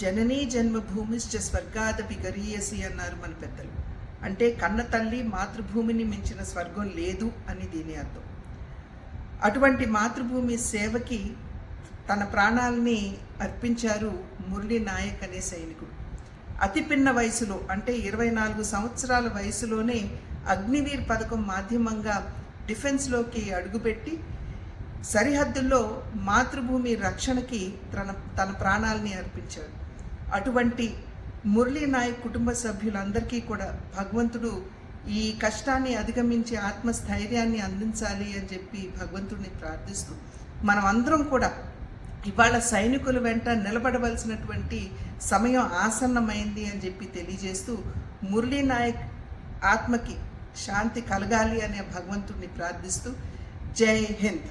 జననీ జన్మభూమిశ్చ స్వర్గాదపి గరీయసి అన్నారు మన పెద్దలు. అంటే కన్న తల్లి మాతృభూమిని మించిన స్వర్గం లేదు అని దీని అర్థం. అటువంటి మాతృభూమి సేవకి తన ప్రాణాలని అర్పించారు మురళి నాయక్ అనే సైనికుడు. అతి పిన్న వయసులో అంటే ఇరవై నాలుగు సంవత్సరాల వయసులోనే అగ్నివీర్ పథకం మాధ్యమంగా డిఫెన్స్లోకి అడుగుపెట్టి సరిహద్దుల్లో మాతృభూమి రక్షణకి తన తన ప్రాణాలని అర్పించాడు. అటువంటి మురళీ నాయక్ కుటుంబ సభ్యులందరికీ కూడా భగవంతుడు ఈ కష్టాన్ని అధిగమించి ఆత్మస్థైర్యాన్ని అందించాలి అని చెప్పి భగవంతుడిని ప్రార్థిస్తూ మనం అందరం కూడా ఇవాళ సైనికుల వెంట నిలబడవలసినటువంటి సమయం ఆసన్నమైంది అని చెప్పి తెలియజేస్తూ మురళీ నాయక్ ఆత్మకి శాంతి కలగాలి అనే భగవంతుడిని ప్రార్థిస్తూ జై హింద్.